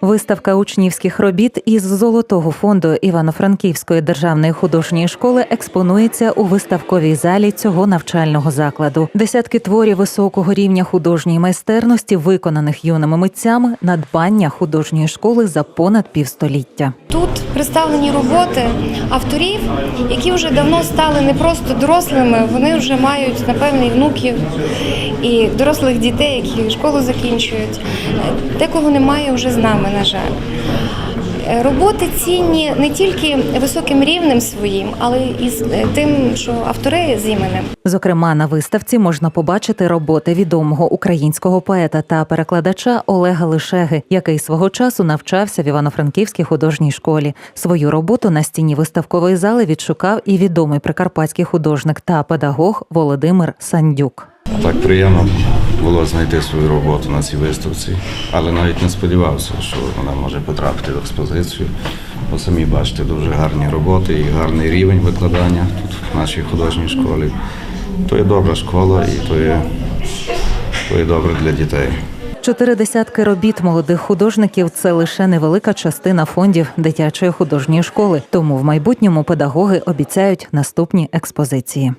Виставка учнівських робіт із золотого фонду Івано-Франківської державної художньої школи експонується у виставковій залі цього навчального закладу. Десятки творів високого рівня художньої майстерності, виконаних юними митцями, надбання художньої школи за понад півстоліття. Тут представлені роботи авторів, які вже давно стали не просто дорослими, вони вже мають напевно і внуків і дорослих дітей, які школу закінчують. Декого немає вже з нами, на жаль. Е, Роботи цінні не тільки високим рівнем своїм, але і е, тим, що автори з іменем. Зокрема, на виставці можна побачити роботи відомого українського поета та перекладача Олега Лишеги, який свого часу навчався в Івано-Франківській художній школі. Свою роботу на стіні виставкової зали відшукав і відомий прикарпатський художник та педагог Володимир Сандюк. Так приємно було знайти свою роботу на цій виставці, але навіть не сподівався, що вона може потрапити в експозицію. Бо самі бачите, дуже гарні роботи і гарний рівень викладання тут в нашій художній школі. То є добра школа і то є, то є добре для дітей. Чотири десятки робіт молодих художників це лише невелика частина фондів дитячої художньої школи. Тому в майбутньому педагоги обіцяють наступні експозиції.